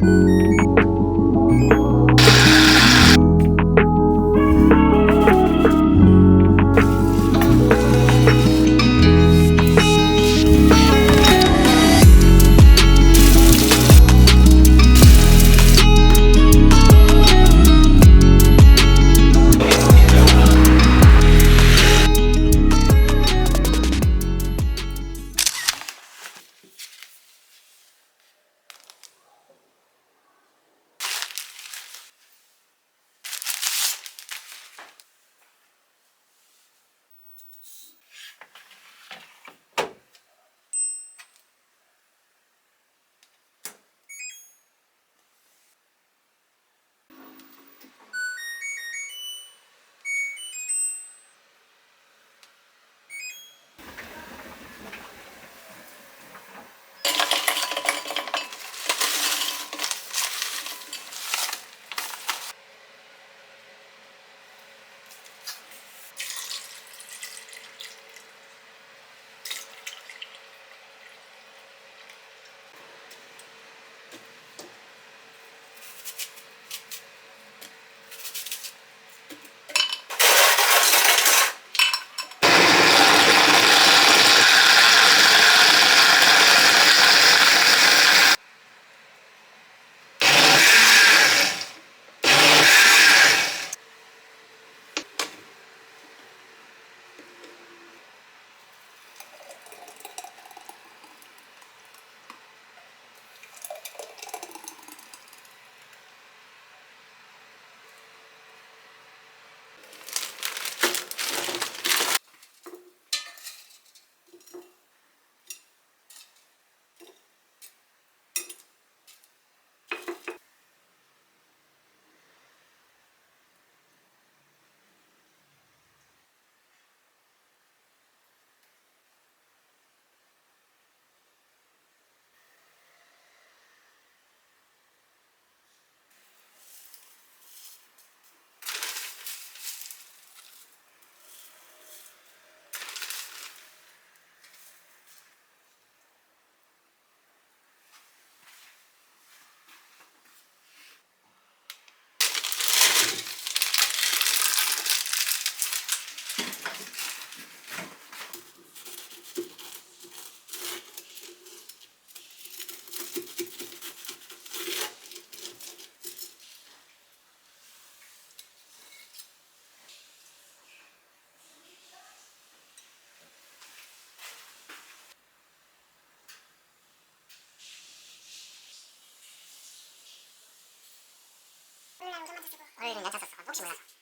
Música 오늘은 연차 썼어. 혹시 몰라서.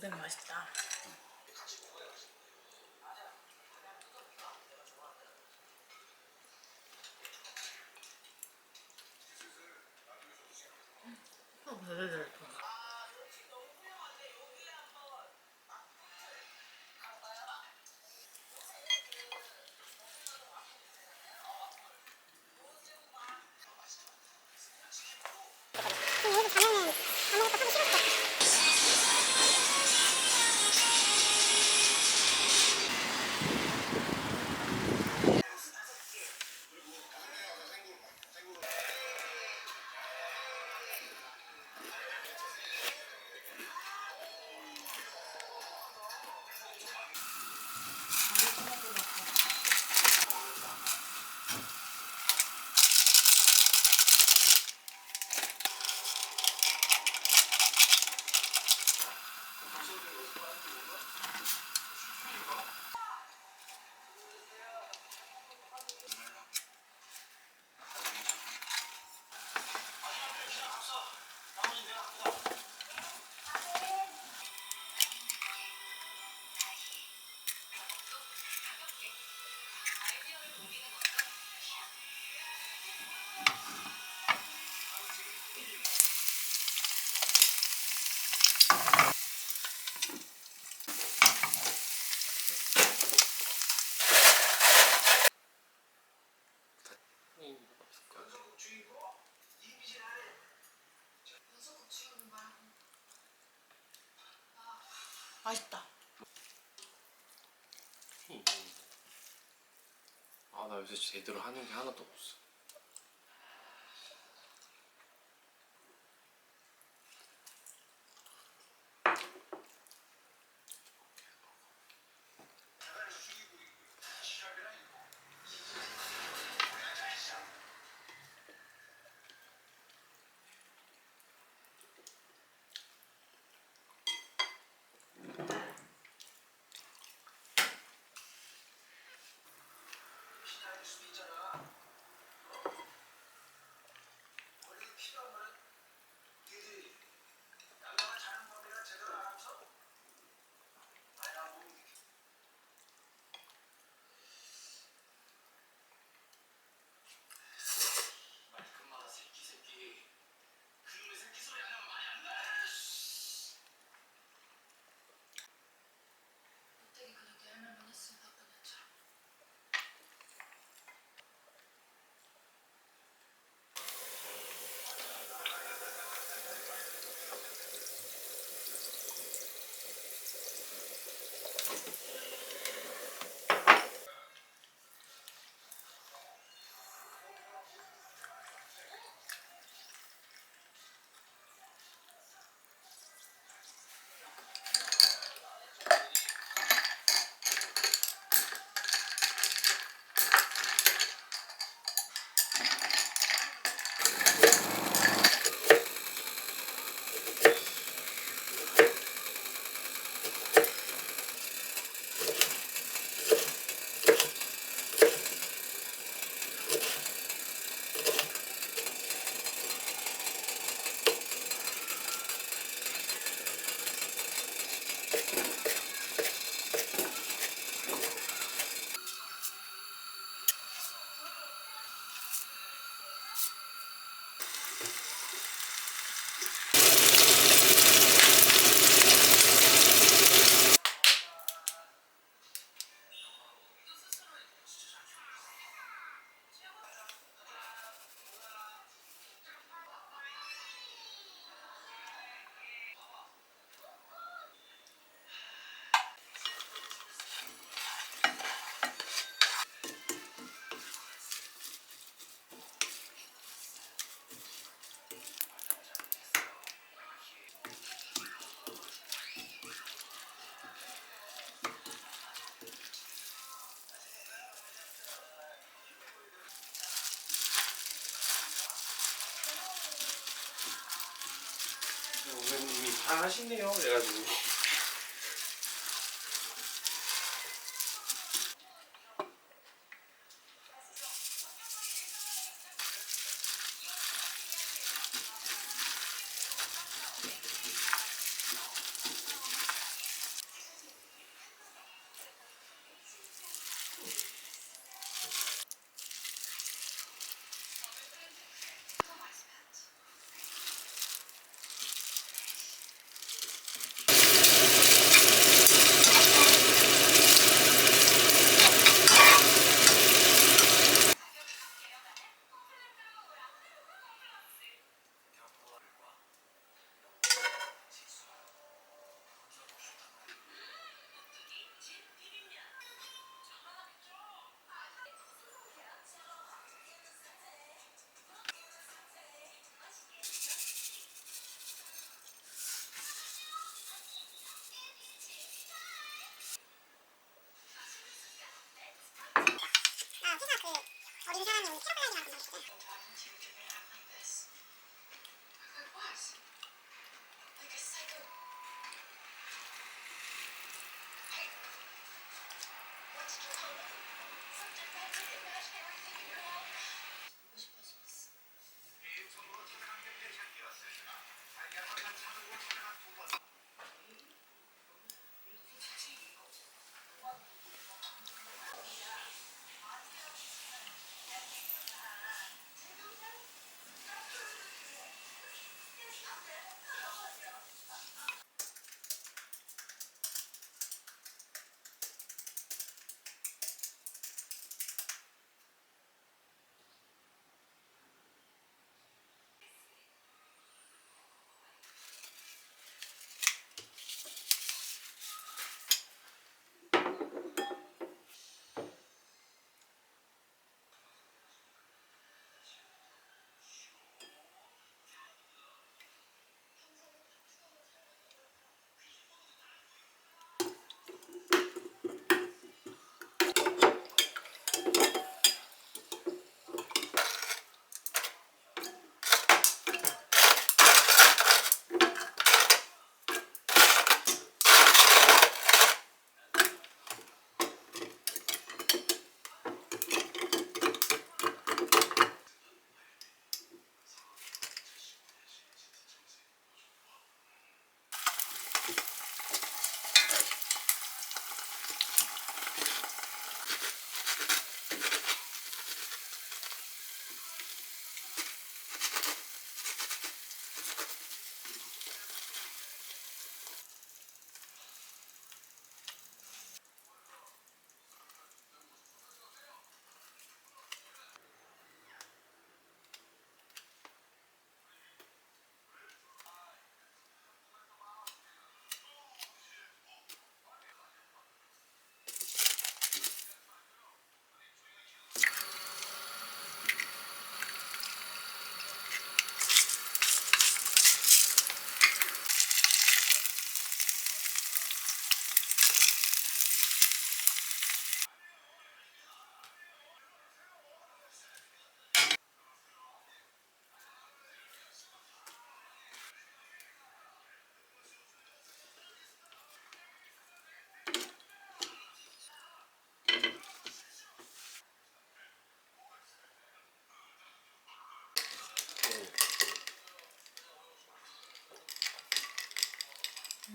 오, 오뎅 맛있다. 어, 네네네. 맛 요새 제대로 하는 게 하나도 없어. speech and 잘 하시네요. 그래가지고. talking to you you're gonna act like this. Like what? Like a psycho. Hey, what did you? Some demented imaginary thing in your life?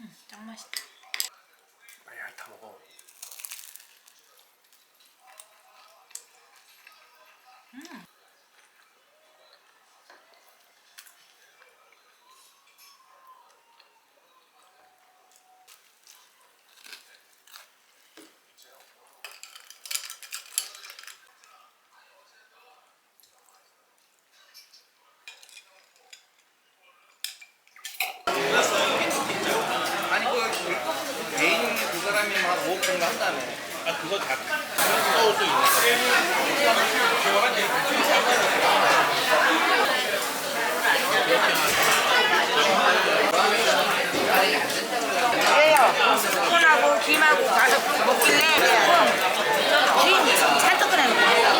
음, 짱 맛있다. 빨리 핥아 먹어. 아니 그 개인 그 5억 정도 한다며. 아 그거 다 넣을 수 있는 그래요. 손하고 김하고 가서 먹길래 주인이 찰떡 끓여놓은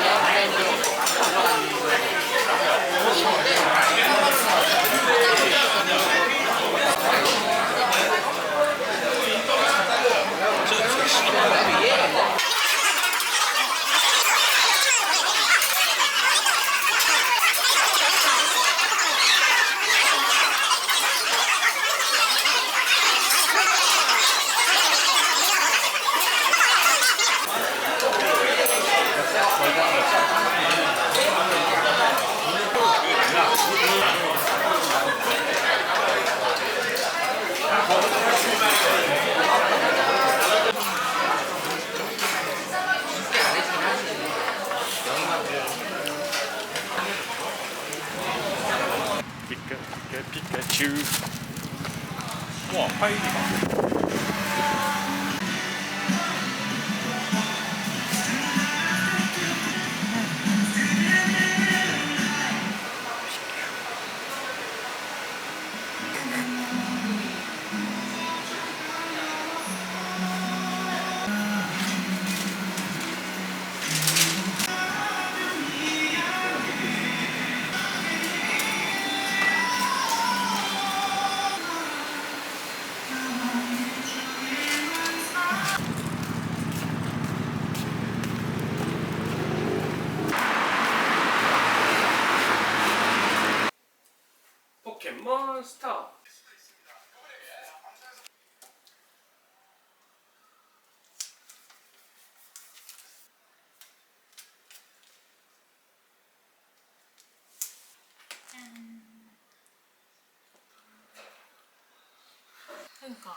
这么高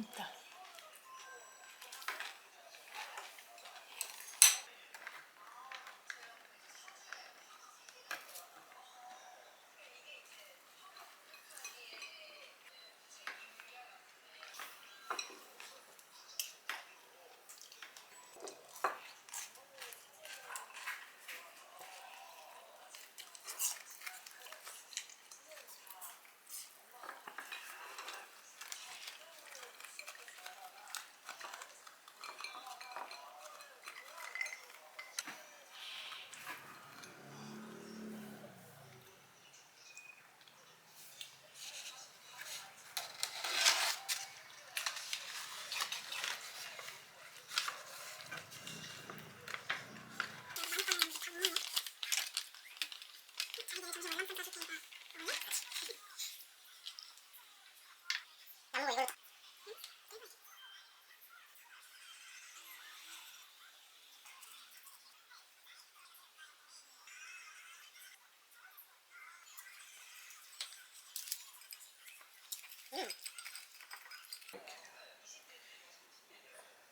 있다. 이걸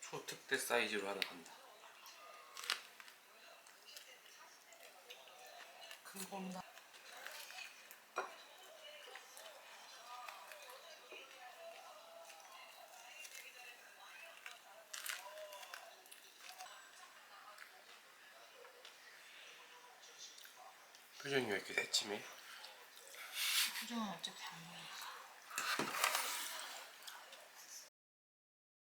초특대 사이즈로 하러 간다. 큰 겁니다. 새침해? 표정은 어차피 안 보여.